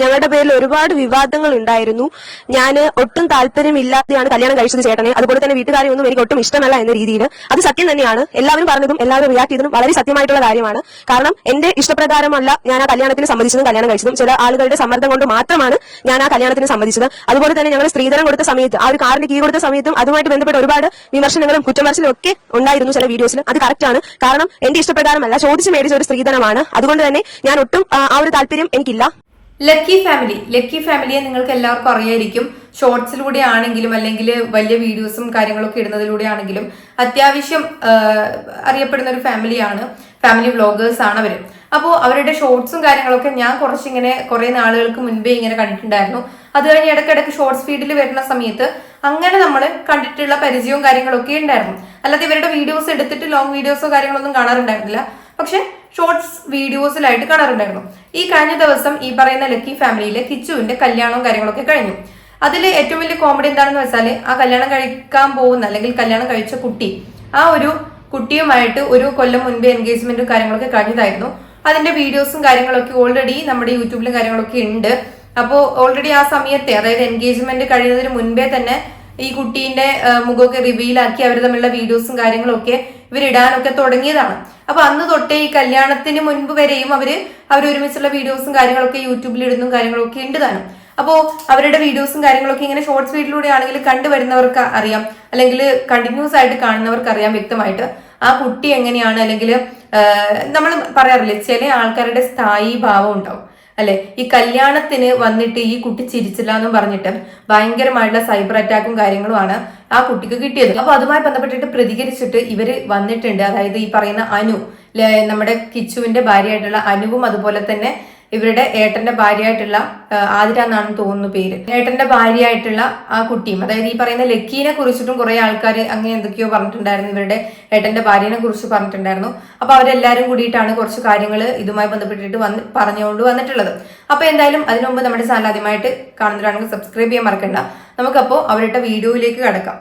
ഞങ്ങളുടെ പേരിൽ ഒരുപാട് വിവാദങ്ങൾ ഉണ്ടായിരുന്നു. ഞാൻ ഒട്ടും താല്പര്യമില്ലാതെയാണ് കല്യാണം കഴിച്ചത് ചേട്ടനെ. അതുപോലെ തന്നെ വീട്ടുകാരെ ഒന്നും എനിക്ക് ഒട്ടും ഇഷ്ടമല്ല എന്ന രീതിയിൽ. അത് സത്യം തന്നെയാണ്. എല്ലാവരും പറഞ്ഞതും എല്ലാവരും റിയാക്ട് ചെയ്തതും വളരെ സത്യമായിട്ടുള്ള കാര്യമാണ്. കാരണം എന്റെ ഇഷ്ടപ്രകാരമല്ല ഞാൻ ആ കല്യാണത്തിന് സമ്മതിച്ചതും കല്യാണം കഴിച്ചതും. ചില ആളുകളുടെ സമ്മർദ്ദം കൊണ്ട് മാത്രമാണ് ഞാൻ ആ കല്യാണത്തിന് സമ്മതിച്ചത്. അതുപോലെ തന്നെ ഞങ്ങൾ സ്ത്രീധനം കൊടുത്ത സമയത്ത് ആ ഒരു കാറിന് കീ കൊടുത്ത സമയത്തും അതുമായിട്ട് ബന്ധപ്പെട്ട് ഒരുപാട് വിമർശനങ്ങളും കുറ്റമർശലും ഒക്കെ ഉണ്ടായിരുന്നു ചില വീഡിയോസിൽ അത് കറക്റ്റ് ആണ്. കാരണം എന്റെ ഇഷ്ടപ്രകാരമല്ല ചോദിച്ചു മേടിച്ച ഒരു സ്ത്രീധനമാണ്. അതുകൊണ്ട് തന്നെ ഞാൻ ഒട്ടും ആ ഒരു താല്പര്യം എനിക്കില്ല. ലക്കി ഫാമിലി ലക്കി ഫാമിലിയെ നിങ്ങൾക്ക് എല്ലാവർക്കും അറിയായിരിക്കും. ഷോർട്സിലൂടെ ആണെങ്കിലും അല്ലെങ്കിൽ വലിയ വീഡിയോസും കാര്യങ്ങളൊക്കെ ഇടുന്നതിലൂടെ ആണെങ്കിലും അത്യാവശ്യം അറിയപ്പെടുന്ന ഒരു ഫാമിലിയാണ് ഫാമിലി വ്ളോഗേഴ്സ് ആണ് അവർ അപ്പോൾ അവരുടെ ഷോർട്സും കാര്യങ്ങളൊക്കെ ഞാൻ കുറച്ചിങ്ങനെ കുറേ നാളുകൾക്ക് മുൻപേ ഇങ്ങനെ കണ്ടിട്ടുണ്ടായിരുന്നു. അത് കഴിഞ്ഞ് ഇടയ്ക്കിടയ്ക്ക് ഷോർട്സ് ഫീഡിൽ വരുന്ന സമയത്ത് അങ്ങനെ നമ്മൾ കണ്ടിട്ടുള്ള പരിചയവും കാര്യങ്ങളൊക്കെ ഉണ്ടായിരുന്നു. അല്ലാതെ ഇവരുടെ വീഡിയോസ് എടുത്തിട്ട് ലോങ് വീഡിയോസോ കാര്യങ്ങളൊന്നും കാണാറുണ്ടായിരുന്നില്ല. പക്ഷെ ഷോർട്സ് വീഡിയോസിലായിട്ട് കാണാറുണ്ടായിരുന്നു. ഈ കഴിഞ്ഞ ദിവസം ഈ പറയുന്ന ലക്കി ഫാമിലിയിലെ കിച്ചുവിന്റെ കല്യാണവും കാര്യങ്ങളൊക്കെ കഴിഞ്ഞു. അതിൽ ഏറ്റവും വലിയ കോമഡി എന്താണെന്ന് വെച്ചാൽ ആ കല്യാണം കഴിക്കാൻ പോകുന്ന അല്ലെങ്കിൽ കല്യാണം കഴിച്ച കുട്ടി ആ ഒരു കുട്ടിയുമായിട്ട് ഒരു കൊല്ലം മുൻപ് എൻഗേജ്മെന്റും കാര്യങ്ങളൊക്കെ കഴിഞ്ഞതായിരുന്നു. അതിന്റെ വീഡിയോസും കാര്യങ്ങളൊക്കെ ഓൾറെഡി നമ്മുടെ യൂട്യൂബിലും കാര്യങ്ങളൊക്കെ ഉണ്ട്. അപ്പോൾ ഓൾറെഡി ആ സമയത്തെ അതായത് എൻഗേജ്മെന്റ് കഴിയുന്നതിന് മുൻപേ തന്നെ ഈ കുട്ടീന്റെ മുഖമൊക്കെ റിവീലാക്കി അവർ തമ്മിലുള്ള വീഡിയോസും കാര്യങ്ങളൊക്കെ ഇവർ ഇടാനൊക്കെ തുടങ്ങിയതാണ്. അപ്പൊ അന്ന് തൊട്ടേ ഈ കല്യാണത്തിന് മുൻപ് വരെയും അവർ അവർ ഒരുമിച്ചുള്ള വീഡിയോസും കാര്യങ്ങളൊക്കെ യൂട്യൂബിൽ ഇടുന്നും കാര്യങ്ങളൊക്കെ ഉണ്ട് താനും. അപ്പോ അവരുടെ വീഡിയോസും കാര്യങ്ങളൊക്കെ ഇങ്ങനെ ഷോർട്സ് വീഡിയോയിലൂടെ ആണെങ്കിൽ കണ്ടുവരുന്നവർക്ക് അറിയാം. അല്ലെങ്കിൽ കണ്ടിന്യൂസ് ആയിട്ട് കാണുന്നവർക്ക് അറിയാം വ്യക്തമായിട്ട്. ആ കുട്ടി എങ്ങനെയാണ്? അല്ലെങ്കിൽ നമ്മൾ പറയാറില്ലേ ചില ആൾക്കാരുടെ സ്ഥായി ഭാവം ഉണ്ടാവും. അല്ലെ? ഈ കല്യാണത്തിന് വന്നിട്ട് ഈ കുട്ടി ചിരിച്ചില്ല എന്നും പറഞ്ഞിട്ട് ഭയങ്കരമായിട്ടുള്ള സൈബർ അറ്റാക്കും കാര്യങ്ങളുമാണ് ആ കുട്ടിക്ക് കിട്ടിയത്. അപ്പൊ അതുമായി ബന്ധപ്പെട്ടിട്ട് പ്രതികരിച്ചിട്ട് ഇവർ വന്നിട്ടുണ്ട്. അതായത് ഈ പറയുന്ന അനു നമ്മുടെ കിച്ചുവിന്റെ ഭാര്യയായിട്ടുള്ള അനുവും അതുപോലെ തന്നെ ഇവരുടെ ഏട്ടന്റെ ഭാര്യയായിട്ടുള്ള ആതിര എന്നാണ് തോന്നുന്നു പേര്. ഏട്ടന്റെ ഭാര്യയായിട്ടുള്ള ആ കുട്ടിയും അതായത് ഈ പറയുന്ന ലക്കീനെ കുറിച്ചിട്ടും കുറെ ആൾക്കാർ അങ്ങനെ എന്തൊക്കെയോ പറഞ്ഞിട്ടുണ്ടായിരുന്നു. ഇവരുടെ ഏട്ടന്റെ ഭാര്യനെ കുറിച്ച് പറഞ്ഞിട്ടുണ്ടായിരുന്നു. അപ്പൊ അവരെല്ലാരും കൂടിയിട്ടാണ് കുറച്ച് കാര്യങ്ങൾ ഇതുമായി ബന്ധപ്പെട്ടിട്ട് വന്ന് പറഞ്ഞുകൊണ്ട് വന്നിട്ടുള്ളത്. അപ്പൊ എന്തായാലും അതിനു മുമ്പ് നമ്മുടെ ചാനൽ ആദ്യമായിട്ട് കാണുന്നവരാണെങ്കിൽ സബ്സ്ക്രൈബ് ചെയ്യാൻ മറക്കണ്ട. നമുക്കപ്പോ അവരുടെ വീഡിയോയിലേക്ക് കടക്കാം.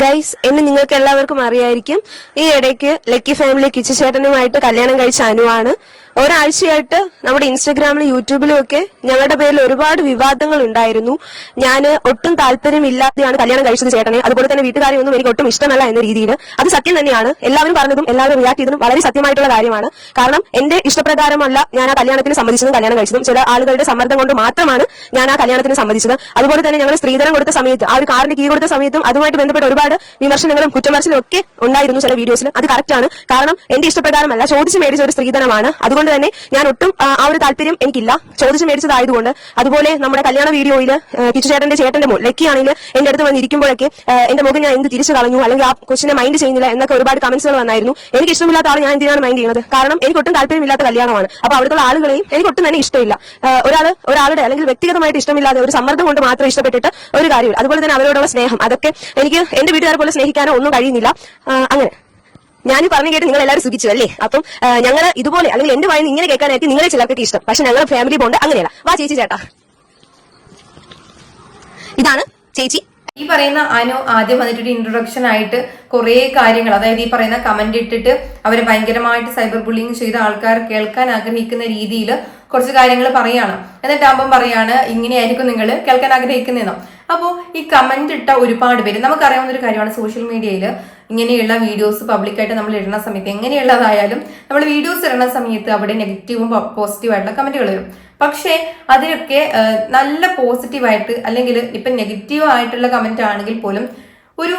ഗൈസ് എന്നെ നിങ്ങൾക്ക് എല്ലാവർക്കും അറിയായിരിക്കും ഈ ഇടയ്ക്ക് ലക്കി ഫാമിലി കിച്ചു ചേട്ടനുമായിട്ട് കല്യാണം കഴിച്ച അനുവാണ്. ഒരാഴ്ചയായിട്ട് നമ്മുടെ ഇൻസ്റ്റഗ്രാമിലും യൂട്യൂബിലും ഒക്കെ ഞങ്ങളുടെ പേരിൽ ഒരുപാട് വിവാദങ്ങൾ ഉണ്ടായിരുന്നു. ഞാൻ ഒട്ടും താല്പര്യമില്ലാതെയാണ് കല്യാണം കഴിച്ചത് ചേട്ടനെ. അതുപോലെ തന്നെ വീട്ടുകാരെ ഒന്നും എനിക്ക് ഒട്ടും ഇഷ്ടമല്ല എന്ന രീതിയിൽ. അത് സത്യം തന്നെയാണ്. എല്ലാവരും പറഞ്ഞതും എല്ലാവരും റിയാക്ട് ചെയ്തതും വളരെ സത്യമായിട്ടുള്ള കാര്യമാണ്. കാരണം എന്റെ ഇഷ്ടപ്രകാരമല്ല ഞാൻ ആ കല്യാണത്തിന് സമ്മതിച്ചതും കല്യാണം കഴിച്ചതും. ചില ആളുകളുടെ സമ്മർദ്ദം കൊണ്ട് മാത്രമാണ് ഞാൻ ആ കല്യാണത്തിന് സമ്മതിച്ചത്. അതുപോലെ തന്നെ ഞങ്ങൾ സ്ത്രീധനം കൊടുത്ത സമയത്ത് ആ ഒരു കാറിന് കീ കൊടുത്ത സമയത്തും അതുമായിട്ട് ബന്ധപ്പെട്ട് ഒരുപാട് വിമർശനങ്ങളും കുറ്റമർശലും ഒക്കെ ഉണ്ടായിരുന്നു ചില വീഡിയോസിൽ അത് കറക്റ്റ് ആണ്. കാരണം എന്റെ ഇഷ്ടപ്രകാരമല്ല ചോദിച്ചു മേടിച്ച ഒരു സ്ത്രീധനമാണ്. അതുകൊണ്ട് തന്നെ ഞാൻ ഒട്ടും ആ, ഒരു താല്പര്യം എനിക്കില്ല. ചോദിച്ചു മേടിച്ചതായതുകൊണ്ട്. അതുപോലെ നമ്മുടെ കല്യാണ വീഡിയോയിൽ കിച്ചു ചേട്ടന്റെ ചേട്ടന്റെ മോൾ ലക്കി ആണെങ്കിൽ എന്റെ അടുത്ത് വന്നിരിക്കുമ്പോഴൊക്കെ എന്റെ മുഖം ഞാൻ എന്ത് തിരിച്ചു കളഞ്ഞു അല്ലെങ്കിൽ ആ ക്വസ്റ്റിനെ മൈൻഡ് ചെയ്യുന്നില്ല എന്നൊക്കെ ഒരുപാട് കമന്റ്സുകൾ വന്നായിരുന്നു. എനിക്ക് ഇഷ്ടമില്ലാത്ത ആൾ ഞാൻ എന്തിനാണ് മൈൻഡ് ചെയ്യുന്നത്? കാരണം എനിക്ക് ഒട്ടും താല്പര്യമില്ലാത്ത കല്യാണമാണ്. അപ്പൊ അവിടുത്തെ ആളുകളെയും എനിക്ക് ഒട്ടും തന്നെ ഇഷ്ടമില്ല. ഒരാൾ ഒരാളുടെ അല്ലെങ്കിൽ വ്യക്തിഗതമായിട്ട് ഇഷ്ടമില്ലാതെ ഒരു സമ്മർദ്ദം കൊണ്ട് മാത്രം ഇഷ്ടപ്പെട്ടിട്ട് ഒരു കാര്യമില്ല. അതുപോലെ തന്നെ അവരോടുള്ള സ്നേഹം. അതൊക്കെ എനിക്ക് എന്റെ വീട്ടുകാരെ പോലെ സ്നേഹിക്കാനോ ഒന്നും കഴിയുന്നില്ല. അങ്ങനെ. ഞാൻ പറഞ്ഞു കേട്ട് നിങ്ങൾ എല്ലാവരും സുഖിച്ചു അല്ലേ? അപ്പം ഞങ്ങൾ ഇതുപോലെ അല്ലെങ്കിൽ എന്റെ വായിന്ന് ഇങ്ങനെ കേൾക്കാനായിട്ട് നിങ്ങളെ ചിലർക്കൊക്കെ ഇഷ്ടം. പക്ഷെ ഞങ്ങളുടെ ഫാമിലി ബോണ്ട് അങ്ങനെയല്ല. വാ ചേച്ചി ചേട്ടാ. ഇതാണ് ചേച്ചി. ഈ പറയുന്ന അനു ആദ്യം വന്നിട്ടൊരു ഇൻട്രൊഡക്ഷൻ ആയിട്ട് കുറേ കാര്യങ്ങൾ അതായത് ഈ പറയുന്ന കമന്റ് ഇട്ടിട്ട് അവരെ ഭയങ്കരമായിട്ട് സൈബർ ബുള്ളിങ് ചെയ്ത ആൾക്കാർ കേൾക്കാൻ ആഗ്രഹിക്കുന്ന രീതിയിൽ കുറച്ച് കാര്യങ്ങൾ പറയാണ്. എന്നിട്ടാകുമ്പം പറയാണ് ഇങ്ങനെയായിരിക്കും നിങ്ങൾ കേൾക്കാൻ ആഗ്രഹിക്കുന്നതെന്നോ. അപ്പോൾ ഈ കമന്റ് ഇട്ട ഒരുപാട് പേര് നമുക്കറിയാവുന്ന ഒരു കാര്യമാണ് സോഷ്യൽ മീഡിയയിൽ ഇങ്ങനെയുള്ള വീഡിയോസ് പബ്ലിക്കായിട്ട് നമ്മൾ ഇടുന്ന സമയത്ത് എങ്ങനെയുള്ളതായാലും നമ്മൾ വീഡിയോസ് ഇടുന്ന സമയത്ത് അവിടെ നെഗറ്റീവും പോസിറ്റീവും ആയിട്ടുള്ള കമന്റുകൾ വരും. പക്ഷേ അതിനൊക്കെ നല്ല പോസിറ്റീവായിട്ട് അല്ലെങ്കിൽ ഇപ്പം നെഗറ്റീവ് ആയിട്ടുള്ള കമന്റ് ആണെങ്കിൽ പോലും ഒരു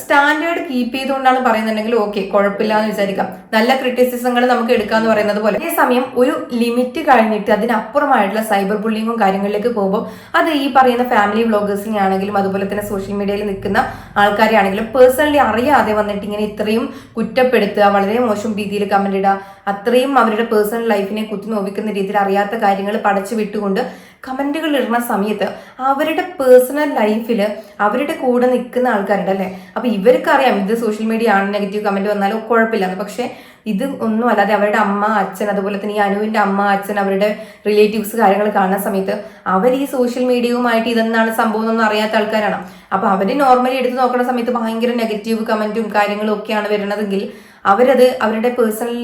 സ്റ്റാൻഡേർഡ് കീപ്പ് ചെയ്തുകൊണ്ടാണ് പറയുന്നുണ്ടെങ്കിൽ ഓക്കെ കുഴപ്പമില്ല എന്ന് വിചാരിക്കാം. നല്ല ക്രിറ്റിസിസങ്ങൾ നമുക്ക് എടുക്കാന്ന് പറയുന്നത് പോലെ. സമയം ഒരു ലിമിറ്റ് കഴിഞ്ഞിട്ട് അതിനപ്പുറമായിട്ടുള്ള സൈബർ ബുള്ളിങ്ങും കാര്യങ്ങളിലേക്ക് പോകുമ്പോൾ അത് ഈ പറയുന്ന ഫാമിലി വ്ളോഗേഴ്സിനെ ആണെങ്കിലും അതുപോലെ തന്നെ സോഷ്യൽ മീഡിയയിൽ നിൽക്കുന്ന ആൾക്കാരെ ആണെങ്കിലും പേഴ്സണലി അറിയാതെ വന്നിട്ട് ഇങ്ങനെ ഇത്രയും കുറ്റപ്പെടുത്തുക വളരെ മോശം രീതിയിൽ കമന്റ് ഇടുക അത്രയും അവരുടെ പേഴ്സണൽ ലൈഫിനെ കുത്തി നോവിക്കുന്ന രീതിയിൽ അറിയാത്ത കാര്യങ്ങൾ പടച്ചു വിട്ടുകൊണ്ട് കമന്റുകൾ ഇടുന്ന സമയത്ത് അവരുടെ പേഴ്സണൽ ലൈഫിൽ അവരുടെ കൂടെ നിൽക്കുന്ന ആൾക്കാരുണ്ട് അല്ലേ? അപ്പോൾ ഇവർക്കറിയാം ഇത് സോഷ്യൽ മീഡിയ ആണ് നെഗറ്റീവ് കമന്റ് വന്നാലും കുഴപ്പമില്ല. പക്ഷേ ഇത് ഒന്നും അല്ലാതെ അവരുടെ അമ്മ അച്ഛൻ അതുപോലെ തന്നെ ഈ അനുവിന്റെ അമ്മ അച്ഛൻ അവരുടെ റിലേറ്റീവ്സ് കാര്യങ്ങൾ കാണുന്ന സമയത്ത് അവർ ഈ സോഷ്യൽ മീഡിയയുമായിട്ട് ഇതെന്താണ് സംഭവം എന്നൊന്നും അറിയാത്ത ആൾക്കാരാണ്. അപ്പോൾ അവർ നോർമലി എടുത്ത് നോക്കുന്ന സമയത്ത് ഭയങ്കര നെഗറ്റീവ് കമന്റും കാര്യങ്ങളും ഒക്കെയാണ് വരുന്നതെങ്കിൽ അവരത് അവരുടെ പേഴ്സണൽ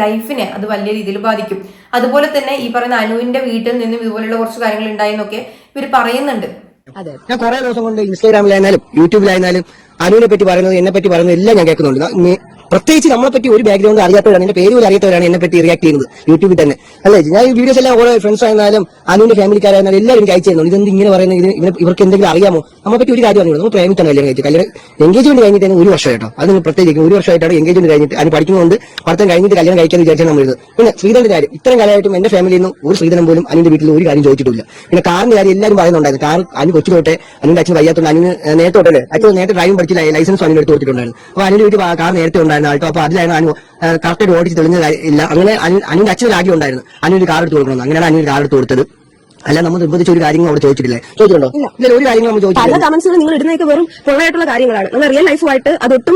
ലൈഫിനെ അത് വലിയ രീതിയിൽ ബാധിക്കും. അതുപോലെ തന്നെ ഈ പറയുന്ന അനുവിന്റെ വീട്ടിൽ നിന്നും ഇതുപോലെയുള്ള കുറച്ച് കാര്യങ്ങൾ ഉണ്ടായെന്നൊക്കെ ഇവർ പറയുന്നുണ്ട്. അതെ. ഞാൻ കുറെ ദിവസം കൊണ്ട് ഇൻസ്റ്റാഗ്രാമിലായിരുന്നാലും യൂട്യൂബിലായിരുന്നാലും അനുവിനെ പറ്റി പറയുന്നത് എന്നെ പറ്റി പറയുന്നത് എല്ലാം ഞാൻ കേൾക്കുന്നുണ്ട്. പ്രത്യേകിച്ച് നമ്മളെ പറ്റി ഒരു ബാക്ക്ഗ്രൗണ്ട് അറിയാത്തവരാണ് എന്റെ പേര് പോലും അറിയാത്തവരാണ് എന്നെ പറ്റി റിയാക്ട് ചെയ്യുന്നത് യൂട്യൂബിൽ തന്നെ. അല്ലേ? ഞാൻ ഈ വീഡിയോസ് എല്ലാം ഓരോ ഫ്രണ്ട്സ് ആയിരുന്നാലും അനുവിന്റെ ഫാമിലിക്കാരായിരുന്നാലും എല്ലാവരും എനിക്ക് അയച്ചു തരുന്നു ഇതെന്ത് ഇങ്ങനെ പറയുന്നത്? ഇത് ഇവർക്ക് എന്തെങ്കിലും അറിയാമോ? നമ്മളെ പറ്റി ഒരു കാര്യം അറിയുള്ളൂ നമ്മൾ പ്രേമിച്ചാണ് കല്യാണം കഴിച്ചു കല്യാണം എൻഗേജ്മെന്റ് കഴിഞ്ഞിട്ട് ഒരു വർഷം കേട്ടോ അത് പ്രത്യേകിച്ച് ഒരു വർഷമായിട്ടാണ് എൻഗേജ്മെന്റ് കഴിഞ്ഞിട്ട് അതിന് പഠിക്കുന്നതുകൊണ്ട് പഠിത്തം കഴിഞ്ഞിട്ട് കല്യാണം കഴിക്കാൻ വിചാരിച്ചാൽ നമ്മൾ ഇത് പിന്നെ ശ്രീധരന്റെ കാര്യം. ഇത്രയും കാലമായിട്ടും എന്റെ ഫാമിലിയിൽ നിന്ന് ഒരു ശ്രീധരൻ പോലും അനുവിന്റെ വീട്ടിൽ ഒരു കാര്യം ചോദിച്ചിട്ടില്ല. പിന്നെ കാറിന്റെ കാര്യം എല്ലാവരും പറയുന്നുണ്ടായിരുന്നു. കാർ അനു കൊച്ചു തൊട്ടേ അനുവിന്റെ അച്ഛൻ വയ്യാത്തോണ്ട് അനുവിന് നേരത്തോട്ടല്ലേ അച്ഛൻ നേരത്തെ ഡ്രൈവിംഗ് പഠിച്ചില്ല ലൈസൻസ് അനുവിന് എടുത്ത് കൊടുത്തിട്ടുണ്ടായിരുന്നു. അപ്പൊ അനിൽ വീട്ടിൽ കാർ നേരത്തെ ഉണ്ടായിരുന്നു? ആൾട്ടോ അപ്പൊ അതിലായിരുന്നു അനു കറക്റ്റായിട്ട് ഓടിച്ച് തെളിഞ്ഞ ഇല്ല. അങ്ങനെ അനു അനുവിന്റെ അച്ഛൻ ആഗ്രഹം ഉണ്ടായിരുന്നു. അനിയൊരു കാർ എടുത്ത് കൊടുക്കണം അങ്ങനെയാണ് അനിയൊരു കാർ എടുത്ത് കൊടുത്തത്. അല്ല നമ്മൾ നിർബന്ധിച്ച ഒരു കാര്യങ്ങൾ അവിടെ ചോദിച്ചിട്ടില്ലേ? ചോദിച്ചിട്ടുണ്ടോ? ഇതിൽ ഒരു കാര്യങ്ങൾ നമ്മൾ പല ചോദിച്ചിട്ടില്ല കമന്റ്സുകൾ നിങ്ങൾ ഇടുന്നതൊക്കെ വെറും പൊള്ളയായിട്ടുള്ള കാര്യങ്ങളാണ്. നിങ്ങൾ റിയൽ ലൈഫുമായിട്ട് അതൊട്ടും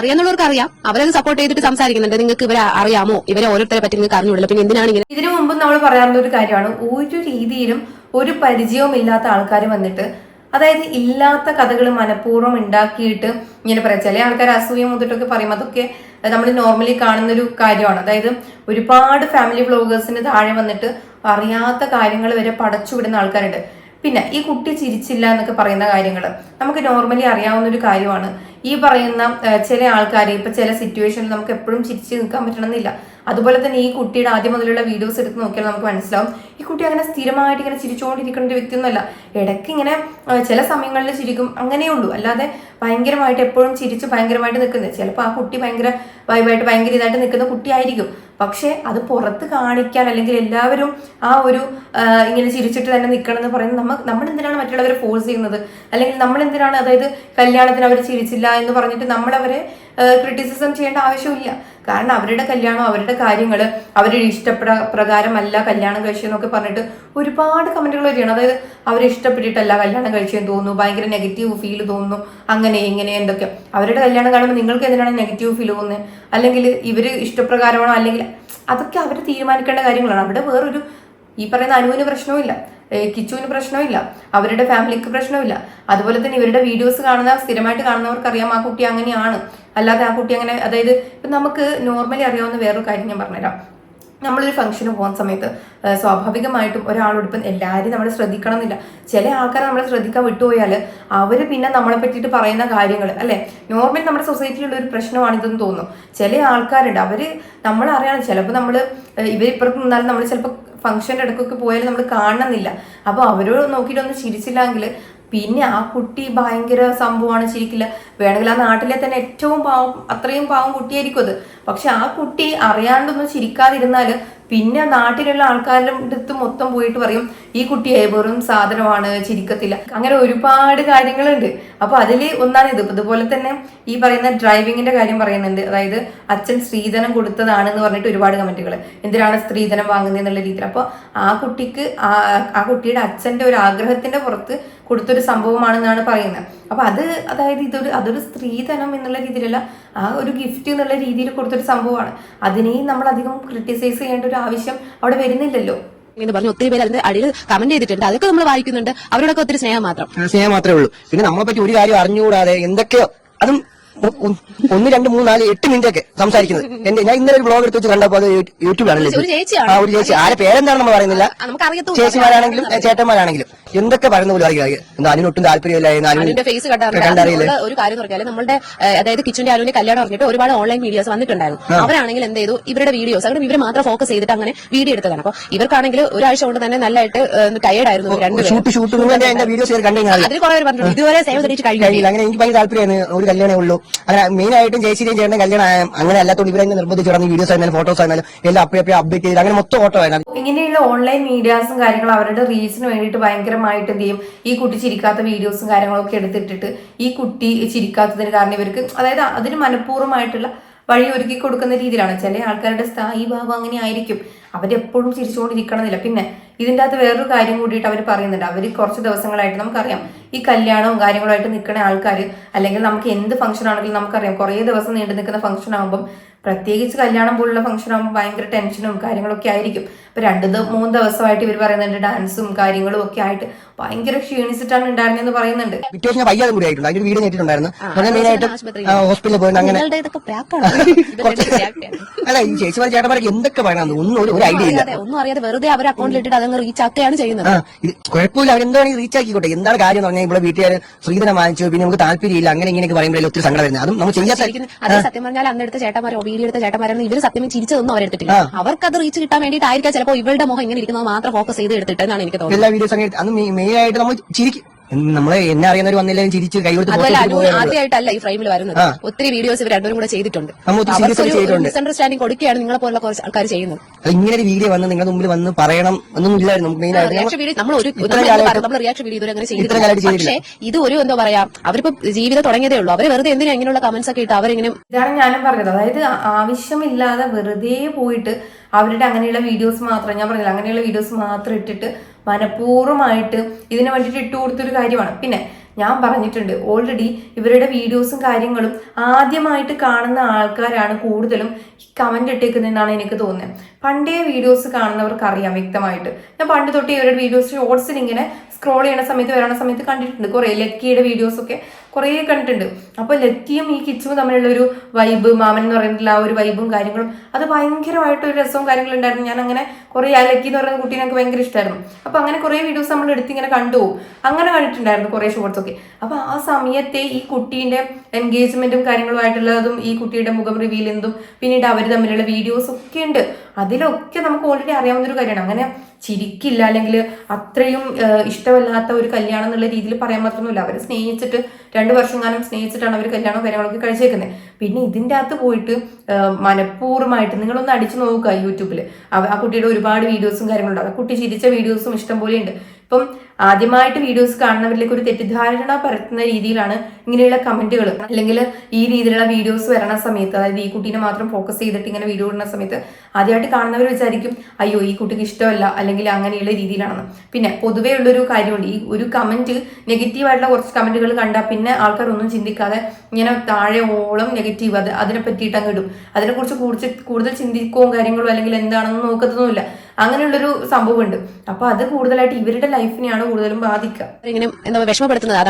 അറിയാന്നുള്ളവർക്ക് അറിയാം. അവരത് സപ്പോർട്ട് ചെയ്തിട്ട് സംസാരിക്കുന്നുണ്ട്. നിങ്ങൾക്ക് ഇവരെ അറിയാമോ? ഇവരെ ഓരോരുത്തരെ പറ്റി നിങ്ങൾക്ക് അറിഞ്ഞുള്ള പിന്നെ എന്തിനാണ് ഇങ്ങനെ ഇതിനു മുമ്പ് നമ്മൾ പറയാറുള്ള ഒരു കാര്യമാണ്. ഒരു രീതിയിലും ഒരു പരിചയവും ഇല്ലാത്ത ആൾക്കാർ വന്നിട്ട് അതായത് ഇല്ലാത്ത കഥകൾ മനഃപൂർവം ഉണ്ടാക്കിയിട്ട് ഇങ്ങനെ പറയാം. ചില ആൾക്കാർ അസൂയ മുതിട്ടൊക്കെ പറയും. അതൊക്കെ നമ്മൾ നോർമലി കാണുന്ന ഒരു കാര്യമാണ്. അതായത് ഒരുപാട് ഫാമിലി വ്ളോഗേഴ്സിന് താഴെ വന്നിട്ട് അറിയാത്ത കാര്യങ്ങൾ വരെ പടച്ചുവിടുന്ന ആൾക്കാരുണ്ട്. പിന്നെ ഈ കുട്ടി ചിരിച്ചില്ല എന്നൊക്കെ പറയുന്ന കാര്യങ്ങൾ നമുക്ക് നോർമലി അറിയാവുന്ന ഒരു കാര്യമാണ്. ഈ പറയുന്ന ചില ആൾക്കാർ ഇപ്പൊ ചില സിറ്റുവേഷനിൽ നമുക്ക് എപ്പോഴും ചിരിച്ച് നിൽക്കാൻ പറ്റണമെന്നില്ല. അതുപോലെ തന്നെ ഈ കുട്ടിയുടെ ആദ്യം മുതലുള്ള വീഡിയോസ് എടുത്ത് നോക്കിയാൽ നമുക്ക് മനസ്സിലാവും. ഈ കുട്ടി അങ്ങനെ സ്ഥിരമായിട്ട് ഇങ്ങനെ ചിരിച്ചുകൊണ്ടിരിക്കുന്ന ഒരു വ്യക്തിയൊന്നുമല്ല ഇടയ്ക്ക് ഇങ്ങനെ ചില സമയങ്ങളിൽ ചിരിക്കും. അങ്ങനെയേ ഉള്ളൂ. അല്ലാതെ ഭയങ്കരമായിട്ട് എപ്പോഴും ചിരിച്ച് ഭയങ്കരമായിട്ട് നിൽക്കുന്നത്. ചിലപ്പോൾ ആ കുട്ടി ഭയങ്കര വൈബായിട്ട് ഭയങ്കര ഇതായിട്ട് നിൽക്കുന്ന കുട്ടിയായിരിക്കും. പക്ഷേ അത് പുറത്ത് കാണിക്കാൻ അല്ലെങ്കിൽ എല്ലാവരും ആ ഒരു ഇങ്ങനെ ചിരിച്ചിട്ട് തന്നെ നിൽക്കണം എന്ന് പറയുന്നത് നമ്മൾ നമ്മൾ എന്തിനാണ് മറ്റുള്ളവരെ ഫോഴ്സ് ചെയ്യുന്നത്? അല്ലെങ്കിൽ നമ്മൾ എന്തിനാണ് അതായത് കല്യാണത്തിന് അവർ ചിരിച്ചില്ല എന്ന് പറഞ്ഞിട്ട് നമ്മൾ അവരെ ക്രിറ്റിസിസം ചെയ്യേണ്ട ആവശ്യമില്ല കാരണം അവരുടെ കല്യാണം അവരുടെ കാര്യങ്ങൾ അവരുടെ ഇഷ്ടപ്ര പ്രകാരമല്ല കല്യാണം കഴിച്ചതെന്നൊക്കെ പറഞ്ഞിട്ട് ഒരുപാട് കമന്റുകൾ വരികയാണ്. അതായത് അവരെ ഇഷ്ടപ്പെട്ടിട്ടല്ല കല്യാണം കഴിച്ചതെന്ന് തോന്നുന്നു ഭയങ്കര നെഗറ്റീവ് ഫീൽ തോന്നുന്നു അങ്ങനെ ഇങ്ങനെ എന്തൊക്കെ. അവരുടെ കല്യാണം കാണുമ്പോൾ നിങ്ങൾക്ക് എന്തിനാണ് നെഗറ്റീവ് ഫീൽ തോന്നുന്നത് അല്ലെങ്കിൽ ഇവർ ഇഷ്ടപ്രകാരമാണോ? അല്ലെങ്കിൽ അതൊക്കെ അവർ തീരുമാനിക്കേണ്ട കാര്യങ്ങളാണ്. അവിടെ വേറൊരു ഈ പറയുന്ന അനുവിന് പ്രശ്നവുമില്ല. ഏഹ് കിച്ചുവിന് പ്രശ്നമില്ല. അവരുടെ ഫാമിലിക്ക് പ്രശ്നമില്ല. അതുപോലെ തന്നെ ഇവരുടെ വീഡിയോസ് കാണുന്ന സ്ഥിരമായിട്ട് കാണുന്നവർക്കറിയാം ആ കുട്ടി അങ്ങനെയാണ്. അല്ലാതെ ആ കുട്ടി അങ്ങനെ അതായത് ഇപ്പം നമുക്ക് നോർമലി അറിയാവുന്ന വേറൊരു കാര്യം ഞാൻ പറഞ്ഞുതരാം. നമ്മളൊരു ഫംഗ്ഷന് പോകുന്ന സമയത്ത് സ്വാഭാവികമായിട്ടും ഒരാളോട് ഇപ്പം എല്ലാവരും നമ്മൾ ശ്രദ്ധിക്കണം എന്നില്ല. ചില ആൾക്കാർ നമ്മൾ ശ്രദ്ധിക്കാൻ വിട്ടുപോയാൽ അവർ പിന്നെ നമ്മളെ പറ്റിയിട്ട് പറയുന്ന കാര്യങ്ങൾ അല്ലെ? നോർമൽ നമ്മുടെ സൊസൈറ്റിയിലുള്ള ഒരു പ്രശ്നമാണിതെന്ന് തോന്നുന്നു. ചില ആൾക്കാരുണ്ട്. അവർ നമ്മളറിയാം ചിലപ്പോൾ നമ്മൾ ഇവരിപ്പുറത്ത് നിന്നാലും നമ്മൾ ചിലപ്പോൾ ഫംഗ്ഷന്റെ ഇടയ്ക്കൊക്കെ പോയാലും നമ്മൾ കാണുന്നില്ല അപ്പോൾ അവരോട് നോക്കിയിട്ടൊന്നും ചിരിച്ചില്ലെങ്കിൽ പിന്നെ ആ കുട്ടി ഭയങ്കര സംഭവമാണ് ചിരിക്കില്ല. വേണമെങ്കിൽ ആ നാട്ടിലെ തന്നെ ഏറ്റവും പാവം അത്രയും പാവം കുട്ടിയായിരിക്കും അത്. പക്ഷെ ആ കുട്ടി അറിയാണ്ടൊന്നും ചിരിക്കാതിരുന്നാൽ പിന്നെ നാട്ടിലുള്ള ആൾക്കാരുടെ അടുത്ത് മൊത്തം പോയിട്ട് പറയും ഈ കുട്ടി വെറും സാധനമാണ് ചിരിക്കത്തില്ല. അങ്ങനെ ഒരുപാട് കാര്യങ്ങളുണ്ട്. അപ്പൊ അതിൽ ഒന്നാണ് ഇത്. ഇതുപോലെ തന്നെ ഈ പറയുന്ന ഡ്രൈവിങ്ങിന്റെ കാര്യം പറയുന്നുണ്ട്. അതായത് അച്ഛൻ സ്ത്രീധനം കൊടുത്തതാണ് എന്ന് പറഞ്ഞിട്ട് ഒരുപാട് കമന്റുകൾ എന്തിനാണ് സ്ത്രീധനം വാങ്ങുന്നത് എന്നുള്ള രീതിയിൽ അപ്പോൾ ആ കുട്ടിക്ക് ആ കുട്ടിയുടെ അച്ഛന്റെ ഒരു ആഗ്രഹത്തിന്റെ പുറത്ത് കൊടുത്തൊരു സംഭവമാണെന്നാണ് പറയുന്നത് അപ്പൊ അത് അതായത് ഇതൊരു അതൊരു സ്ത്രീധനം എന്നുള്ള രീതിയിലല്ല ആ ഒരു ഗിഫ്റ്റ് എന്നുള്ള രീതിയിൽ കൊടുത്തൊരു സംഭവമാണ്. അതിനെയും നമ്മൾ അധികം ക്രിട്ടിസൈസ് ചെയ്യേണ്ട ഒരു ആവശ്യം അവിടെ വരുന്നില്ലല്ലോ. എന്ന് പറഞ്ഞു ഒത്തിരി പേര് അതിന്റെ അടിയിൽ കമന്റ് ചെയ്തിട്ടുണ്ട്. അതൊക്കെ നമ്മൾ വായിക്കുന്നുണ്ട്. അവരോടൊക്കെ ഒത്തിരി സ്നേഹം മാത്രം. സ്നേഹം മാത്രമേ ഉള്ളൂ. പിന്നെ നമ്മളെ പറ്റി ഒരു കാര്യം അറിഞ്ഞുകൂടാതെ എന്തൊക്കെയോ അതും ഒന്ന് രണ്ട് മൂന്ന് നാല് എട്ട് മിനിറ്റ് ഒക്കെ സംസാരിക്കുന്നത്. എന്റെ ഞാൻ ഇന്നലെ ഒരു ബ്ലോഗ് എടുത്ത് വെച്ച് കണ്ടപ്പോൾ അത് യൂട്യൂബിലാണല്ലോ ആ ഒരു ചേച്ചി. ആരെ പേരെന്താണ് നമ്മൾ പറയുന്നില്ല. ചേച്ചിമാരാണെങ്കിലും ചേട്ടന്മാരാണെങ്കിലും. എന്തൊക്കെ പറയുന്ന പോലും അറിയില്ല. എന്താ അതിനൊട്ടും താല്പര്യമില്ല ഫേസ് കണ്ടറിയില്ല ഒരു കാര്യം പറഞ്ഞാൽ നമ്മുടെ അതായത് കിച്ചന്റെ ആരോഗ്യ കല്യാണം പറഞ്ഞിട്ട് ഒരുപാട് ഓൺലൈൻ വീഡിയോസ് വന്നിട്ടുണ്ടായിരുന്നു. അവരാണെങ്കിൽ എന്ത് ചെയ്തു? ഇവരുടെ വീഡിയോസ് അങ്ങനെ ഇവരെ മാത്രം ഫോക്കസ് ചെയ്തിട്ട് അങ്ങനെ വീഡിയോ എടുത്തതാണ്. അപ്പൊ ഇവർക്കാണെങ്കിൽ ഒരാഴ്ച കൊണ്ട് തന്നെ നല്ലതായിട്ട് ടയേർഡ് ആയിരുന്നു രണ്ടുപേരും. അതിൽ കുറെ പേര് പറഞ്ഞു ഇതുവരെ സേവ് തെളിയിച്ച് കഴിഞ്ഞു അങ്ങനെ എനിക്ക് ഭയങ്കര താല്പര്യമാണ് ഒരു കല്യാണമേ ഉള്ളൂ. അങ്ങനെ മെയിൻ ആയിട്ടും ജയശ്രീയും ചേട്ടൻ കല്യാണം അങ്ങനെ അല്ലാത്തതുകൊണ്ട് ഇവരെ നിർബന്ധിച്ച് കിടന്ന് വീഡിയോസ് ആയിരുന്നാലും ഫോട്ടോസ് ആയിരുന്നാലും എല്ലാം അപ്പഴേ അപ്പഴേ അപ്ഡേറ്റ് ചെയ്ത് അങ്ങനെ മൊത്തം ഓട്ടോ ആയിരുന്നു. ഇങ്ങനെയുള്ള ഓൺലൈൻ മീഡിയാസും കാര്യങ്ങളും അവരുടെ റീൽസിന് വേണ്ടിയിട്ട് ഭയങ്കരമായിട്ട് എന്ത് ചെയ്യും? ഈ കുട്ടി ചിരിക്കാത്ത വീഡിയോസും കാര്യങ്ങളൊക്കെ എടുത്തിട്ടിട്ട് ഈ കുട്ടി ചിരിക്കാത്തതിന് കാരണം ഇവർക്ക് അതായത് അതിന് മനഃപൂർവമായിട്ടുള്ള വഴി ഒരുക്കി കൊടുക്കുന്ന രീതിയിലാണ്. ചില ആൾക്കാരുടെ സ്ഥായി ഭാവം അങ്ങനെ ആയിരിക്കും. അവരെപ്പോഴും ചിരിച്ചുകൊണ്ടിരിക്കണമെന്നില്ല. പിന്നെ ഇതിന്റെ അകത്ത് വേറൊരു കാര്യം കൂടിയിട്ട് അവർ പറയുന്നുണ്ട്. അവർ കുറച്ച് ദിവസങ്ങളായിട്ട് നമുക്കറിയാം. ഈ കല്യാണവും കാര്യങ്ങളുമായിട്ട് നിൽക്കുന്ന ആൾക്കാർ അല്ലെങ്കിൽ നമുക്ക് എന്ത് ഫംഗ്ഷൻ ആണെങ്കിലും നമുക്കറിയാം. കുറേ ദിവസം നീണ്ടു നിൽക്കുന്ന ഫംഗ്ഷൻ ആകുമ്പം പ്രത്യേകിച്ച് കല്യാണം പോലുള്ള ഫംഗ്ഷൻ ആകുമ്പോൾ ഭയങ്കര ടെൻഷനും കാര്യങ്ങളൊക്കെ ആയിരിക്കും. അപ്പോൾ രണ്ട് മൂന്ന് ദിവസമായിട്ട് ഇവർ പറയുന്നുണ്ട് ഡാൻസും കാര്യങ്ങളും ഒക്കെ ആയിട്ട് ഭയങ്കര ക്ഷീണിച്ചിട്ടാണ് ഉണ്ടായിരുന്നെന്ന് പറയുന്നുണ്ട്. ഹോസ്പിറ്റലിൽ പോയി അങ്ങനെ അല്ല ഈ ചേച്ചിമാർ ചേട്ടന്മാരൊക്കെ എന്തൊക്കെ പറയണം ഒന്നും ഒരു- ഒരു ഐഡിയ ഇല്ല. ഒന്നും അറിയാതെ വെറുതെ അവർ അക്കൗണ്ടിൽ ഇട്ടിട്ട് അതങ്ങ് റീച്ച് ആക്കുകയാണ് ചെയ്യുന്നത്. കുഴപ്പമില്ല അവർ എന്താണ് റീച്ച് ആക്കിക്കോട്ടെ. എന്താണ് കാര്യം എന്ന് പറഞ്ഞാൽ ഇവിടെ വീട്ടുകാർ ശ്രീധനം വാങ്ങിച്ചു പിന്നെ നമുക്ക് താല്പര്യമില്ല അങ്ങനെ ഇങ്ങനെയൊക്കെ പറയുമ്പോഴേ ഒത്തിരി സങ്കടം വരുന്നത്. അതും നമ്മൾ ചെയ്യാൻ സാധിക്കും അതേ സത്യം പറഞ്ഞാൽ അന്ന് എടുത്ത ചേട്ടന്മാരോ വീഡിയോ എടുത്ത ചേട്ടന്മാരൊന്നും ഇവർ സത്യം ചിരിച്ചതൊന്നും അവരെടുത്തിട്ടില്ല അത് റീച്ച് കിട്ടാൻ വേണ്ടിയിട്ടായിരിക്കാം ചിലപ്പോൾ ഇവരുടെ മുഖം ഇങ്ങനെ ഇരിക്കുന്നത് മാത്രം ഫോക്കസ് ചെയ്ത് എടുത്തിട്ടെന്നാണ് എനിക്ക് തോന്നുന്നത്. എല്ലാ വീഡിയോസ് അങ്ങനെ അന്ന് മെയിൻ ആയിട്ട് നമ്മൾ ചിരിക്കും. നമ്മളെ എന്നെ അറിയുന്നവർ വന്നില്ലെങ്കിൽ ചിരിച്ച് കൈകൊടുത്ത് ആദ്യമായിട്ടല്ല ഈ ഫ്രെയിമിൽ വരുന്നത്. ഒത്തിരി വീഡിയോസ് ഇവർ രണ്ടുപേരും കൂടെ ചെയ്തിട്ടുണ്ട്. മിസ്അണ്ടർസ്റ്റാൻഡിംഗ് കൊടുക്കുകയാണ് നിങ്ങളെ പോലുള്ള കുറച്ച് ആൾക്കാർ ചെയ്യുന്നത്. ഇങ്ങനെ ഒരു വീഡിയോ വന്ന് നിങ്ങളുടെ മുമ്പിൽ വന്ന് പറയണം എന്നൊന്നും ഇല്ലായിരുന്നു പക്ഷേ ഇത് ഒരു എന്താ പറയാ അവരിപ്പോ ജീവിതം തുടങ്ങിയതേ ഉള്ളൂ. അവർ വെറുതെ എന്തിനാ ഇങ്ങനെയുള്ള കമന്റ്സ് ഒക്കെ ഇട്ട് അവരെങ്ങനെ ഇതാണ് ഞാനും പറഞ്ഞത്. അതായത് ആവശ്യമില്ലാതെ വെറുതെ പോയിട്ട് അവരുടെ അങ്ങനെയുള്ള വീഡിയോസ് മാത്രം ഞാൻ പറഞ്ഞില്ല അങ്ങനെയുള്ള വീഡിയോസ് മാത്രം ഇട്ടിട്ട് മനഃപൂർവമായിട്ട് ഇതിനു വേണ്ടിയിട്ട് ഇട്ട് കൊടുത്തൊരു കാര്യമാണ്. പിന്നെ ഞാൻ പറഞ്ഞിട്ടുണ്ട് ഓൾറെഡി ഇവരുടെ വീഡിയോസും കാര്യങ്ങളും ആദ്യമായിട്ട് കാണുന്ന ആൾക്കാരാണ് കൂടുതലും കമന്റ് ഇട്ടേക്കുന്നതെന്നാണ് എനിക്ക് തോന്നുന്നത്. പണ്ടേ വീഡിയോസ് കാണുന്നവർക്ക് അറിയാം വ്യക്തമായിട്ട്. ഞാൻ പണ്ട് തൊട്ട് ഇവരുടെ വീഡിയോസ് ഷോർട്സിൽ ഇങ്ങനെ സ്ക്രോൾ ചെയ്യണ സമയത്ത് വരണ സമയത്ത് കണ്ടിട്ടുണ്ട്. കുറേ ലക്കിയുടെ വീഡിയോസ് ഒക്കെ കുറേ കണ്ടിട്ടുണ്ട്. അപ്പോൾ ലക്കിയും ഈ കിച്ചും തമ്മിലുള്ള ഒരു വൈബ് മാമൻ എന്ന് പറയുന്നില്ല ആ ഒരു വൈബും കാര്യങ്ങളും അത് ഭയങ്കരമായിട്ട് ഒരു രസവും കാര്യങ്ങളും ഉണ്ടായിരുന്നു. ഞാൻ അങ്ങനെ കുറേ ആ ലക്കി എന്ന് പറയുന്ന കുട്ടീനെ എനിക്ക് ഭയങ്കര ഇഷ്ടമായിരുന്നു അപ്പോൾ അങ്ങനെ കുറേ വീഡിയോസ് നമ്മൾ എടുത്ത് ഇങ്ങനെ കണ്ടുപോകും അങ്ങനെ കണ്ടിട്ടുണ്ടായിരുന്നു കുറേ ഷോർട്സ് ഒക്കെ. അപ്പോൾ ആ സമയത്തെ ഈ കുട്ടീന്റെ എൻഗേജ്മെന്റും കാര്യങ്ങളുമായിട്ടുള്ളതും ഈ കുട്ടിയുടെ മുഖം റിവീൽ ചെയ്യുന്നതും പിന്നീട് അവർ തമ്മിലുള്ള വീഡിയോസ് ഒക്കെ ഉണ്ട്. അതിലൊക്കെ നമുക്ക് ഓൾറെഡി അറിയാവുന്ന ഒരു കാര്യമാണ്. അങ്ങനെ ചിരിക്കില്ല അല്ലെങ്കിൽ അത്രയും ഇഷ്ടമല്ലാത്ത ഒരു കല്യാണം എന്നുള്ള രീതിയിൽ പറയാൻ മാത്രമൊന്നുമില്ല. അവർ സ്നേഹിച്ചിട്ട് രണ്ട് വർഷം കാലം സ്നേഹിച്ചിട്ടാണ് അവർ കല്യാണം കാര്യങ്ങളൊക്കെ കഴിച്ചേക്കുന്നത് പിന്നെ ഇതിന്റെ അകത്ത് പോയിട്ട് മനഃപൂർവമായിട്ട് നിങ്ങളൊന്ന് അടിച്ചു നോക്കുക യൂട്യൂബിൽ ആ കുട്ടിയുടെ ഒരുപാട് വീഡിയോസും കാര്യങ്ങളുണ്ട്. ആ കുട്ടി ചിരിച്ച വീഡിയോസും ഇഷ്ടം ഉണ്ട്. ഇപ്പം ആദ്യമായിട്ട് വീഡിയോസ് കാണുന്നവരിലേക്ക് ഒരു തെറ്റിദ്ധാരണ പരത്തുന്ന രീതിയിലാണ് ഇങ്ങനെയുള്ള കമന്റുകൾ അല്ലെങ്കിൽ ഈ രീതിയിലുള്ള വീഡിയോസ് വരണ സമയത്ത് അതായത് ഈ കുട്ടീനെ മാത്രം ഫോക്കസ് ചെയ്തിട്ട് ഇങ്ങനെ വീഡിയോ ഇടുന്ന സമയത്ത് ആദ്യമായിട്ട് കാണുന്നവർ വിചാരിക്കും അയ്യോ ഈ കുട്ടിക്ക് ഇഷ്ടമല്ല അല്ലെങ്കിൽ അങ്ങനെയുള്ള രീതിയിലാണെന്ന്. പിന്നെ പൊതുവേ ഉള്ളൊരു കാര്യമുണ്ട്. ഈ ഒരു കമന്റ് നെഗറ്റീവായിട്ടുള്ള കുറച്ച് കമന്റുകൾ കണ്ടാൽ പിന്നെ ആൾക്കാർ ഒന്നും ചിന്തിക്കാതെ ഇങ്ങനെ താഴെ ഓളം നെഗറ്റീവ് അത് അതിനെ പറ്റിയിട്ട് അങ്ങ് ഇടും. അതിനെക്കുറിച്ച് കൂടുതൽ കൂടുതൽ ചിന്തിക്കുകയും കാര്യങ്ങളോ അല്ലെങ്കിൽ എന്താണെന്ന് നോക്കത്തൊന്നുമില്ല. അങ്ങനെയുള്ളൊരു സംഭവമുണ്ട്. അപ്പൊ അത് കൂടുതലായിട്ട് ഇവരുടെ ലൈഫിനെയാണ് കൂടുതലും ബാധിക്കുക. ഇങ്ങനെ എന്താ വിഷമപ്പെടുത്തുന്നത്.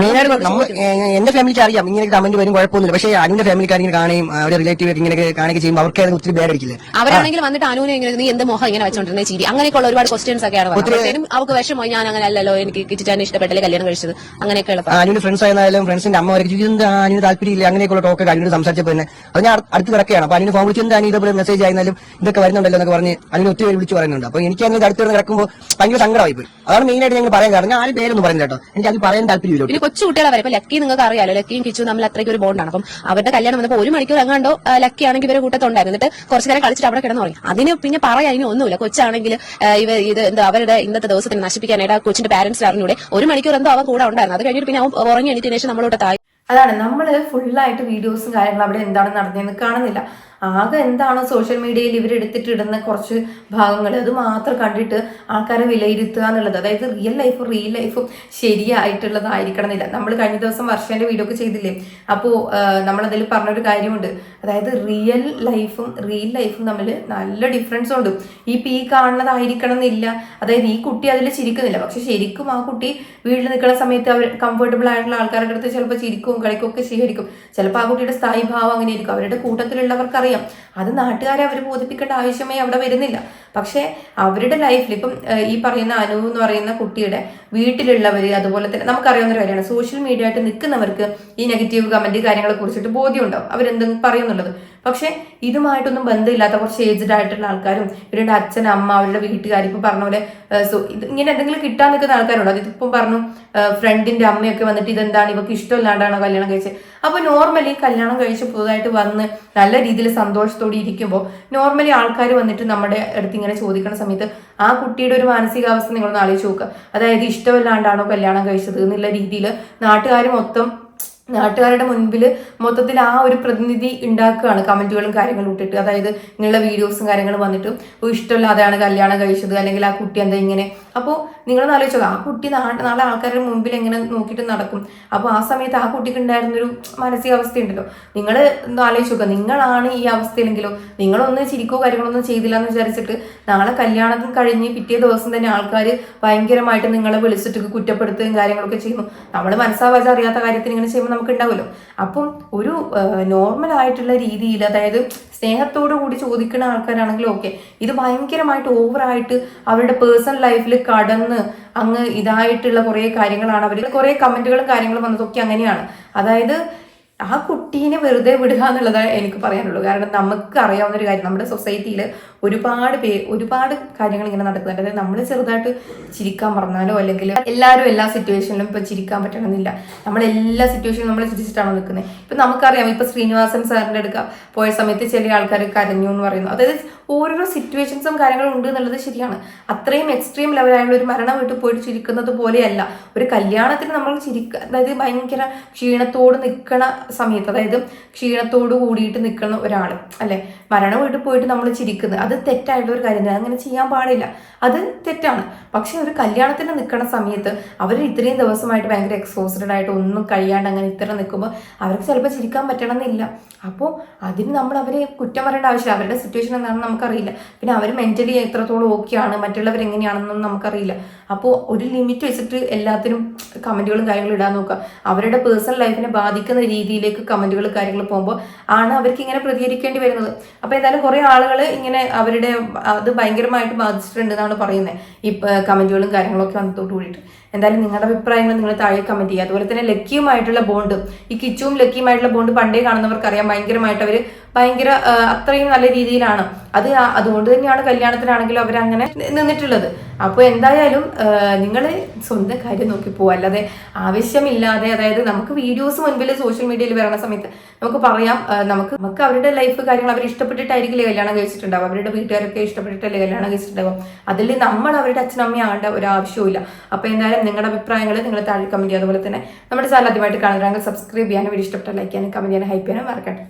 എന്റെ ഫാമിലിക്ക് അറിയാം. ഇങ്ങനെ കമന്റ് വരും കുഴപ്പമൊന്നുമില്ല. പക്ഷേ അനുവിന്റെ ഫാമിലിക്കാർ ഇങ്ങനെ കാണുകയും അവരുടെ റിലേറ്റീവ് ഇങ്ങനെ കാണുക ചെയ്യുമ്പോൾ അവർക്ക് ഒത്തിരി ബേഡ് അടിക്കില്ലേ അവരാണെങ്കിൽ വന്നിട്ട് അനുവിനെ ഇങ്ങനെ നീ എന്ത് മോഹം ഇങ്ങനെ വെച്ചോണ്ടിരുന്ന ചിരി അങ്ങനെയൊക്കെയുള്ള ഒരുപാട് ക്വസ്റ്റ്യൻസ് ഒക്കെയാണ് അവർക്ക് വിഷമമായി ഞാൻ അങ്ങനെ അല്ലല്ലോ എനിക്ക് കിച്ചിച്ചാൻ ഇഷ്ടപ്പെട്ടല്ലേ കല്യാണം കഴിച്ചത്? അങ്ങനെയൊക്കെയുള്ള അനുവിന്റെ ഫ്രണ്ട്സ് ആയിരുന്നാലും ഫ്രണ്ട്സിന്റെ അമ്മ വരെ എന്താ അനുവിന് താല്പര്യമില്ല? അങ്ങനെയൊക്കെയുള്ള ടോക്ക് അനുവിന് സംസാരിച്ചപ്പോൾ തന്നെ. അത് ഞാൻ അടു- അടുത്ത് കിടക്കുകയാണ്. അപ്പൊ അനുവിന് ഫോൺ വിളിച്ച് എന്താ ഇതേപോലെ മെസ്സേജ് ആയിരുന്നാലും ഇതൊക്കെ വരുന്നുണ്ടല്ലോ എന്നൊക്കെ പറഞ്ഞ് അനുവിന് ഒത്തിരി വിളിച്ച് പറയുന്നുണ്ട്. അപ്പൊ എനിക്ക് അതിന് അടുത്ത് കിടന്ന് കിടക്കുമ്പോൾ ഭയങ്കര സങ്കടമായി പോയി. അതാണ് മെയിൻ ആയിട്ട് ഞങ്ങൾ പറയാൻ കാരണം. ഞാൻ ആരും പേരൊന്നും പറയുന്നത് കേട്ടോ. എനിക്ക് അത് പറയാൻ താല്പര്യമില്ല ഇനി കൊച്ചു കുട്ടികളെ വരെ ഇപ്പൊ ലക്കി നിങ്ങൾക്ക് അറിയാലോ. ലക്കിയും കിച്ചും നമ്മൾ അത്രയ്ക്ക് ഒരു ബോണ്ടാണ് അപ്പം അവരുടെ കല്യാണം വന്നപ്പോൾ ഒരു മണിക്കൂർ എങ്ങാണ്ടോ ലക്കി ആണെങ്കിൽ ഇവരെ കൂട്ടത്തുണ്ടായിരുന്നു. എന്നിട്ട് കുറച്ചു നേരം കളിച്ചിട്ട് അവിടെ കിടന്നു പറയും അതിന് പിന്നെ പറയാൻ അതിന് ഒന്നുമില്ല. കൊച്ചാണെങ്കിൽ ഇവ ഇത് എന്താ അവരുടെ ഇന്നത്തെ ദിവസത്തിന് നശിപ്പിക്കാനായിട്ട് ആ കൊച്ചിന്റെ പാരന്റ്സ് അറിഞ്ഞൂടെ. ഒരു മണിക്കൂർ എന്തോ അവൻ കൂടെ ഉണ്ടായിരുന്നു. അത് കഴിഞ്ഞിട്ട് പിന്നെ അവൻ ഉറങ്ങി എണീറ്റിനേഷൻ ശേഷം നമ്മളോട് താഴെ അതാണ്. നമ്മൾ ഫുള്ളായിട്ട് വീഡിയോസും കാര്യങ്ങളും അവിടെ എന്താണ് നടന്നതെന്ന് കാണുന്നില്ല. ആകെ എന്താണ് സോഷ്യൽ മീഡിയയിൽ ഇവരെടുത്തിട്ടിടുന്ന കുറച്ച് ഭാഗങ്ങൾ അത് മാത്രം കണ്ടിട്ട് ആൾക്കാരെ വിലയിരുത്തുക എന്നുള്ളത്. അതായത് റിയൽ ലൈഫും റിയൽ ലൈഫും ശരിയായിട്ടുള്ളതായിരിക്കണം എന്നില്ല. നമ്മൾ കഴിഞ്ഞ ദിവസം വർഷേന്റെ വീഡിയോ ഒക്കെ ചെയ്തില്ലേ? അപ്പോൾ നമ്മളതിൽ പറഞ്ഞൊരു കാര്യമുണ്ട്. അതായത് റിയൽ ലൈഫും റിയൽ ലൈഫും തമ്മിൽ നല്ല ഡിഫറൻസ് ഉണ്ട്. ഈ പി കാണുന്നതായിരിക്കണം എന്നില്ല. അതായത് ഈ കുട്ടി അതിൽ ചിരിക്കുന്നില്ല. പക്ഷെ ശരിക്കും ആ കുട്ടി വീട്ടിൽ നിൽക്കുന്ന സമയത്ത് അവർ കംഫർട്ടബിൾ ആയിട്ടുള്ള ആൾക്കാരുടെ അടുത്ത് ചിലപ്പോൾ ചിരിക്കും കളിക്കും ഒക്കെ സ്വീകരിക്കും ചിലപ്പോൾ ആ കുട്ടിയുടെ സ്ഥായി ഭാവം അങ്ങനെ അവരുടെ അവരുടെ കൂട്ടത്തിലുള്ളവർക്കറിയാം അത് നാട്ടുകാരെ അവർ ബോധിപ്പിക്കേണ്ട ആവശ്യമേ അവിടെ വരുന്നില്ല. പക്ഷേ അവരുടെ ലൈഫിൽ ഇപ്പം ഈ പറയുന്ന അനു എന്ന് പറയുന്ന കുട്ടിയുടെ വീട്ടിലുള്ളവർ അതുപോലെ തന്നെ നമുക്കറിയാവുന്ന ഒരു കാര്യമാണ്. സോഷ്യൽ മീഡിയ ആയിട്ട് നിൽക്കുന്നവർക്ക് ഈ നെഗറ്റീവ് കമന്റ് കാര്യങ്ങളെ കുറിച്ചിട്ട് ബോധ്യമുണ്ടാവും. അവരെന്തെങ്കിലും പറയുന്നുള്ളത്. പക്ഷേ ഇതുമായിട്ടൊന്നും ബന്ധമില്ലാത്ത കുറച്ച് ഏജ്ഡ് ആയിട്ടുള്ള ആൾക്കാരും ഇവരുടെ അച്ഛൻ അമ്മ അവരുടെ വീട്ടുകാർ ഇപ്പം പറഞ്ഞ പോലെ സോ ഇങ്ങനെ എന്തെങ്കിലും കിട്ടാൻ നിൽക്കുന്ന ആൾക്കാരുണ്ടോ? അതിപ്പം പറഞ്ഞു ഫ്രണ്ടിന്റെ അമ്മയൊക്കെ വന്നിട്ട് ഇതെന്താണ്? ഇവർക്ക് ഇഷ്ടമില്ലാണ്ടാണോ കല്യാണം കഴിച്ചത് അപ്പോൾ നോർമലി കല്യാണം കഴിച്ച് പുതുതായിട്ട് വന്ന് നല്ല രീതിയിൽ സന്തോഷത്തോടെ ഇരിക്കുമ്പോൾ നോർമലി ആൾക്കാർ വന്നിട്ട് നമ്മുടെ അടുത്ത് ഇങ്ങനെ ചോദിക്കുന്ന സമയത്ത് ആ കുട്ടിയുടെ ഒരു മാനസികാവസ്ഥ നിങ്ങളൊന്ന് ആലോചിച്ച് നോക്കുക അതായത് ഇഷ്ടമില്ലാണ്ടാണോ കല്യാണം കഴിച്ചത്? എന്നുള്ള രീതിയിൽ നാട്ടുകാർ മൊത്തം നാട്ടുകാരുടെ മുൻപിൽ മൊത്തത്തിൽ ആ ഒരു പ്രതിനിധി ഉണ്ടാക്കുകയാണ് കമന്റുകളും കാര്യങ്ങളും ഇട്ടിട്ട്. അതായത് ഇങ്ങനെയുള്ള വീഡിയോസും കാര്യങ്ങളും വന്നിട്ടും "ഓ, ഇഷ്ടമില്ലാതെയാണ് കല്യാണം കഴിച്ചത് അല്ലെങ്കിൽ ആ കുട്ടി എന്താ ഇങ്ങനെ? അപ്പോൾ നിങ്ങളൊന്ന് ആലോചിച്ചോ ആ കുട്ടി നാളെ ആൾക്കാരുടെ മുമ്പിൽ എങ്ങനെ നോക്കിയിട്ട് നടക്കും? അപ്പോൾ ആ സമയത്ത് ആ കുട്ടിക്ക് ഉണ്ടായിരുന്നൊരു മാനസികാവസ്ഥ ഉണ്ടല്ലോ നിങ്ങൾ ആലോചിച്ച് നോക്കുക നിങ്ങളാണ് ഈ അവസ്ഥയിലെങ്കിലോ നിങ്ങളൊന്ന് ചിരിക്കോ കാര്യങ്ങളൊന്നും ചെയ്തില്ല എന്ന് വിചാരിച്ചിട്ട് നാളെ കല്യാണം കഴിഞ്ഞ് പിറ്റേ ദിവസം തന്നെ ആൾക്കാർ ഭയങ്കരമായിട്ട് നിങ്ങളെ വിളിച്ചിട്ട് കുറ്റപ്പെടുത്തുകയും കാര്യങ്ങളൊക്കെ ചെയ്യുന്നു. നമ്മൾ മനസ്സാവാച അറിയാത്ത കാര്യത്തിന് ഇങ്ങനെ ചെയ്യുമ്പോൾ നമുക്ക് ഉണ്ടാവുമല്ലോ അപ്പം ഒരു നോർമൽ ആയിട്ടുള്ള രീതിയിൽ അതായത് സ്നേഹത്തോടു കൂടി ചോദിക്കുന്ന ആൾക്കാരാണെങ്കിലും ഓക്കെ ഇത് ഭയങ്കരമായിട്ട് ഓവറായിട്ട് അവരുടെ പേഴ്സണൽ ലൈഫിൽ കടന്ന് അങ്ങ് ഇതായിട്ടുള്ള കുറേ കാര്യങ്ങളാണ് അവർ കുറേ കമന്റുകളും കാര്യങ്ങളും വന്നതൊക്കെ അങ്ങനെയാണ്. അതായത് ആ കുട്ടീനെ വെറുതെ വിടുക എന്നുള്ളത് എനിക്ക് പറയാനുള്ളൂ. കാരണം നമുക്ക് അറിയാവുന്ന ഒരു കാര്യം നമ്മുടെ സൊസൈറ്റിയിൽ ഒരുപാട് പേ ഒരുപാട് കാര്യങ്ങൾ ഇങ്ങനെ നടക്കുന്നുണ്ട്. അതായത് നമ്മൾ ചെറുതായിട്ട് ചിരിക്കാൻ പറഞ്ഞാലോ അല്ലെങ്കിൽ എല്ലാവരും എല്ലാ സിറ്റുവേഷനിലും ഇപ്പോൾ ചിരിക്കാൻ പറ്റണമെന്നില്ല. നമ്മൾ എല്ലാ സിറ്റുവേഷനിലും നമ്മൾ ചിരിച്ചിട്ടാണ് നിൽക്കുന്നത് ഇപ്പം നമുക്കറിയാം ഇപ്പോൾ ശ്രീനിവാസൻ സാറിന്റെ അടുക്ക പോയ സമയത്ത് ചില ആൾക്കാർ കരഞ്ഞു എന്ന് പറയുന്നു. അതായത് ഓരോരോ സിറ്റുവേഷൻസും കാര്യങ്ങളും ഉണ്ട് എന്നുള്ളത് ശരിയാണ്. അത്രയും എക്സ്ട്രീം ലെവലായുള്ള ഒരു മരണം വീട്ടിൽ പോയിട്ട് ചിരിക്കുന്നത് പോലെയല്ല. ഒരു കല്യാണത്തിന് നമ്മൾ ചിരിക്ക അതായത് ഭയങ്കര ക്ഷീണത്തോട് നിൽക്കണ സമയത്ത് അതായത് ക്ഷീണത്തോട് കൂടിയിട്ട് നിൽക്കുന്ന ഒരാൾ അല്ലെ? മരണ വീട്ടിൽ പോയിട്ട് നമ്മൾ ചിരിക്കുന്നത് അത് തെറ്റായിട്ടുള്ള ഒരു കാര്യം അങ്ങനെ ചെയ്യാൻ പാടില്ല. അത് തെറ്റാണ്. പക്ഷെ ഒരു കല്യാണത്തിന് നിൽക്കുന്ന സമയത്ത് അവർ ഇത്രയും ദിവസമായിട്ട് ഭയങ്കര എക്സോസ്റ്റഡ് ആയിട്ട് ഒന്നും കഴിയാണ്ട് അങ്ങനെ ഇത്ര നിൽക്കുമ്പോൾ അവർക്ക് ചിലപ്പോൾ ചിരിക്കാൻ പറ്റണമെന്നില്ല. അപ്പോൾ അതിന് നമ്മൾ അവരെ കുറ്റം പറയേണ്ട ആവശ്യമില്ല. അവരുടെ സിറ്റുവേഷൻ എന്താണെന്ന് നമുക്കറിയില്ല. പിന്നെ അവർ മെന്റലി എത്രത്തോളം ഓക്കെയാണ് മറ്റുള്ളവർ എങ്ങനെയാണെന്നൊന്നും നമുക്കറിയില്ല. അപ്പോൾ ഒരു ലിമിറ്റ് വെച്ചിട്ട് എല്ലാത്തിനും കമന്റുകളും കാര്യങ്ങളും ഇടാൻ നോക്കുക. അവരുടെ പേഴ്സണൽ ലൈഫിനെ ബാധിക്കുന്ന രീതിയിലേക്ക് കമന്റുകൾ കാര്യങ്ങൾ പോകുമ്പോൾ ആണ് അവർക്ക് ഇങ്ങനെ പ്രതികരിക്കേണ്ടി വരുന്നത്. അപ്പോൾ എന്തായാലും കുറേ ആളുകൾ ഇങ്ങനെ അവരുടെ അത് ഭയങ്കരമായിട്ട് ബാധിച്ചിട്ടുണ്ട് എന്നാണ് പറയുന്നത് ഈ കമന്റുകളും കാര്യങ്ങളൊക്കെ വന്നതോട് കൂടിയിട്ട് എന്തായാലും നിങ്ങളുടെ അഭിപ്രായങ്ങൾ നിങ്ങൾ താഴെ കമന്റ് ചെയ്യുക. അതുപോലെ തന്നെ ലക്കിയുമായിട്ടുള്ള ബോണ്ട് ഈ കിച്ചുവും ലക്കിയുമായിട്ടുള്ള ബോണ്ട് പണ്ടേ കാണുന്നവർക്ക് അറിയാം ഭയങ്കരമായിട്ട് അവർ ഭയങ്കര അത്രയും നല്ല രീതിയിലാണ്. അത് അതുകൊണ്ട് തന്നെയാണ് കല്യാണത്തിനാണെങ്കിലും അവരങ്ങനെ നിന്നിട്ടുള്ളത്. അപ്പോൾ എന്തായാലും നിങ്ങൾ സ്വന്തം കാര്യം നോക്കി പോവുക. അല്ലാതെ ആവശ്യമില്ലാതെ അതായത് നമുക്ക് വീഡിയോസ് മുൻപിൽ സോഷ്യൽ മീഡിയയിൽ വരണ സമയത്ത് നമുക്ക് പറയാം നമുക്ക് നമുക്ക് അവരുടെ ലൈഫ് കാര്യങ്ങൾ അവർ ഇഷ്ടപ്പെട്ടിട്ടായിരിക്കില്ലേ കല്യാണം കഴിച്ചിട്ടുണ്ടാവും അവരുടെ വീട്ടുകാരൊക്കെ ഇഷ്ടപ്പെട്ടിട്ടല്ലേ കല്യാണം കഴിച്ചിട്ടുണ്ടാവും അതിൽ നമ്മൾ അവരുടെ അച്ഛനമ്മയാകേണ്ട ഒരു ആവശ്യമില്ല അപ്പോൾ എന്തായാലും നിങ്ങളുടെ അഭിപ്രായങ്ങൾ നിങ്ങൾ താഴെ കമന്റ് ചെയ്യുക. അതുപോലെ തന്നെ നമ്മുടെ ചാനൽ ആദ്യമായിട്ട് കാണുന്നവരാണെങ്കിൽ സബ്സ്ക്രൈബ് ചെയ്യാനും വീഡിയോ ഇഷ്ടപ്പെട്ട ലൈക്ക് ചെയ്യാനും കമന്റ് ചെയ്യാനും ഹൈപ്പ് ചെയ്യാനും മറക്കട്ടെ